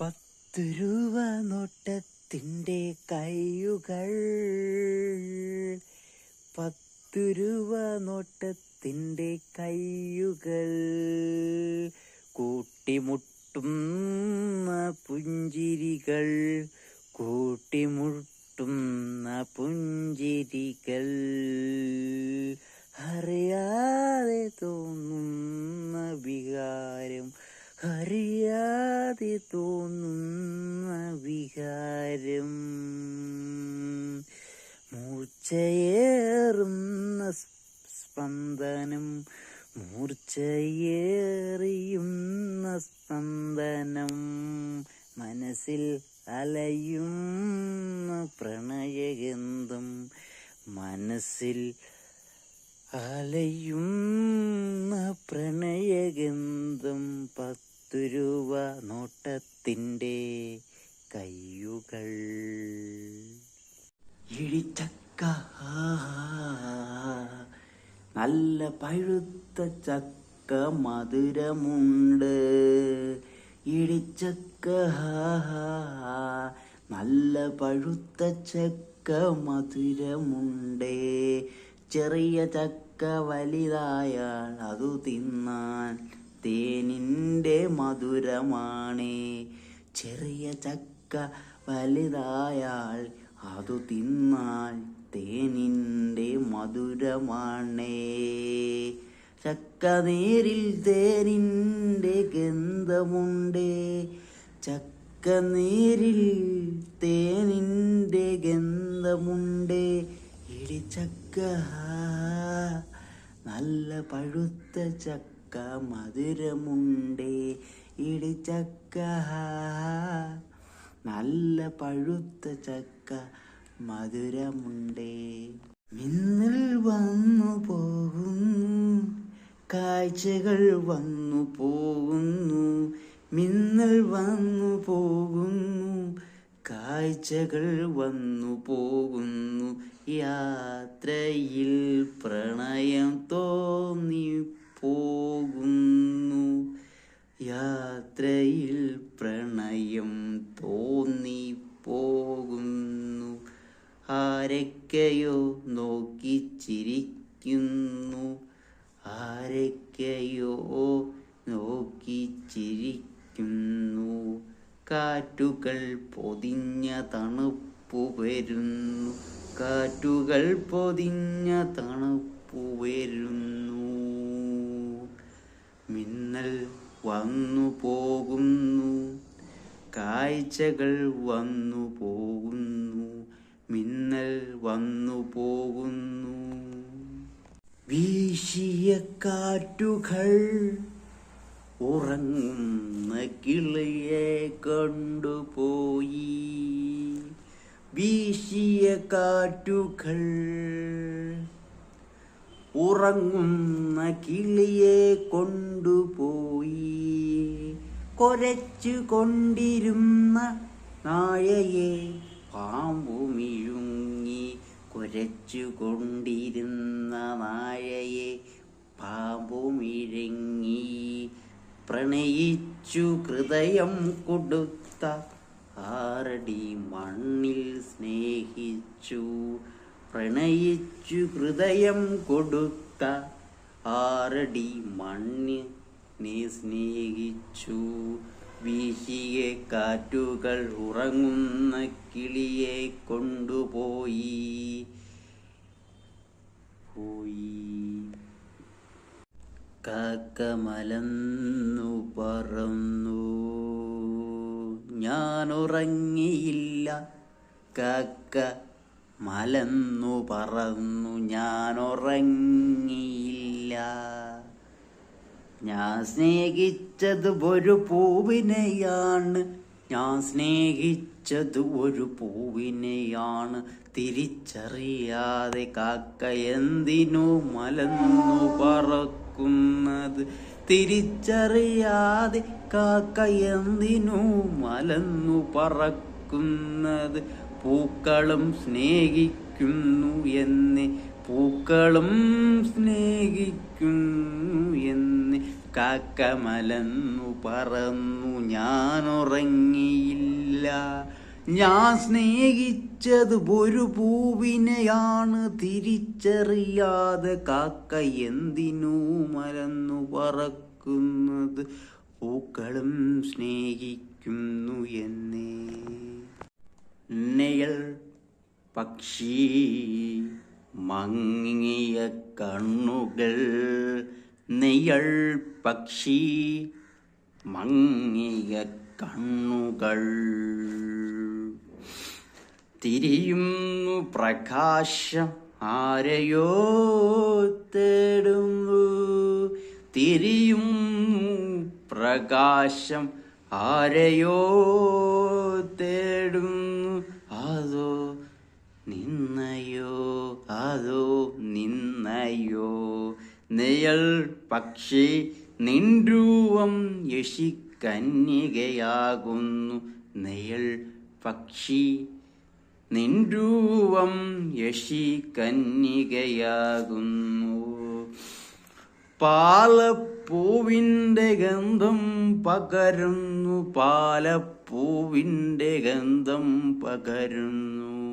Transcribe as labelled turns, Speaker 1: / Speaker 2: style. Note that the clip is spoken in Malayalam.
Speaker 1: പത്ത് രൂപ നോട്ടത്തിന്റെ കയ്യുകൾ പത്ത് രൂപ നോട്ടത്തിന്റെ കയ്യുകൾ കൂട്ടിമുട്ടുന്ന പുഞ്ചിരികൾ. കൂട്ടിമുട്ടുന്ന പുഞ്ചിരികൾ. അറിയാതെ മൂർച്ചയേറുന്ന സ്പന്ദനം മൂർച്ചയേറിയുന്ന സ്പന്ദനം മനസ്സിൽ അലയുന്ന പ്രണയഗന്ധം മനസ്സിൽ അലയുന്ന പ്രണയഗന്ധം പത്തു രൂപ നോട്ടത്തിന്റെ കയ്യുകൾ. ഇടിച്ചക്ക നല്ല പഴുത്ത ചക്ക മധുരമുണ്ട്. ഇടിച്ചക്ക നല്ല പഴുത്ത ചക്ക മധുരമുണ്ട്. ചെറിയ ചക്ക വലുതായാൽ അതു തിന്നാൻ തേനിന്റെ മധുരമാണ്. ചെറിയ ചക്ക വലുതായാൽ അതു തിന്നാൽ തേനിന്റെ മധുരമാണേ. ചക്കനീരിൽ തേനിന്റെ ഗന്ധമുണ്ടേ. ചക്കനീരിൽ തേനിന്റെ ഗന്ധമുണ്ടേ. ഇടിച്ചക്ക നല്ല പഴുത്ത ചക്ക മധുരമുണ്ടേ. ഇടിച്ചക്ക നല്ല പഴുത്ത ചക്ക മധുരമുണ്ടേ. മിന്നൽ വന്നു പോകുന്നു. കാഴ്ചകൾ വന്നു പോകുന്നു. മിന്നൽ വന്നു പോകുന്നു. കാഴ്ചകൾ വന്നു പോകുന്നു. യാത്രയിൽ ആരൊക്കെയോ നോക്കി ചിരിക്കുന്നു ആരൊക്കെയോ നോക്കി ചിരിക്കുന്നു കാറ്റുകൾ പൊതിഞ്ഞ തണുപ്പു വരുന്നു. കാറ്റുകൾ പൊതിഞ്ഞ തണുപ്പു വരുന്നു. മിന്നൽ വന്നു പോകുന്നു. കാഴ്ചകൾ വന്നു പോകുന്നു. മിന്നൽ വന്നു പോകുന്നു. വീശിയ കാറ്റുകൾ ഉറങ്ങുന്ന കിളിയെ കൊണ്ടുപോയി. വീശിയ കാറ്റുകൾ ഉറങ്ങുന്ന കിളിയെ കൊണ്ടുപോയി. കൊരച്ചു കൊണ്ടിരുന്ന നായയെ പാമ്പുമിഴുങ്ങി കുരച്ചു കൊണ്ടിരുന്ന പാമ്പുമിഴങ്ങി പ്രണയിച്ചു ഹൃദയം കൊടുത്ത ആറടി മണ്ണിൽ സ്നേഹിച്ചു പ്രണയിച്ചു ഹൃദയം കൊടുത്ത ആറടി മണ്ണിൽ നീ സ്നേഹിച്ചു. വീശിയ കാറ്റുകൾ ഉറങ്ങുന്ന കിളിയെ കൊണ്ടുപോയി. പോയി. കാക്ക മലന്നു പറന്നു. ഞാൻ ഉറങ്ങിയില്ല കാക്ക മലന്നു പറന്നു. ഞാൻ ഉറങ്ങിയില്ല ഞാൻ സ്നേഹിച്ചത് ഒരു പൂവിനെയാണ്. ഞാൻ സ്നേഹിച്ചത് ഒരു പൂവിനെയാണ് തിരിച്ചറിയാതെ കാക്ക എന്തിനു മലന്നു പറക്കുന്നത്? തിരിച്ചറിയാതെ കാക്ക എന്തിനു മലന്നു പറക്കുന്നത്? പൂക്കളും സ്നേഹിക്കുന്നു എന്നെ പൂക്കളും സ്നേഹിക്കുന്നു എന്ന്. കാക്ക മലന്നു പറന്നു ഞാനുറങ്ങിയില്ല. ഞാൻ സ്നേഹിച്ചത് ഒരു പൂവിനെയാണ് തിരിച്ചറിയാതെ കാക്ക എന്തിനു മലന്നു പറക്കുന്നത്? പൂക്കളും സ്നേഹിക്കുന്നു എന്നെ. നെയൽ പക്ഷി മങ്ങിയ കണ്ണുകൾ നെയ്യൾ പക്ഷി മങ്ങിയ കണ്ണുകൾ. തിരിയുന്നു പ്രകാശം ആരെയോ തേടുന്നു. തിരിയുന്നു പ്രകാശം ആരെയോ തേടുന്നു. അതോ നിന്നയോ അതോ നിന്നയോ. നെയൽ പക്ഷി നിൻരൂപം യശിക്കന്യകയാകുന്നു നെയൽ പക്ഷി നിൻരൂപം യശിക്കന്യകയാകുന്നു പാലപ്പൂവിന്റെ ഗന്ധം പകരുന്നു പാലപ്പൂവിന്റെ ഗന്ധം പകരുന്നു.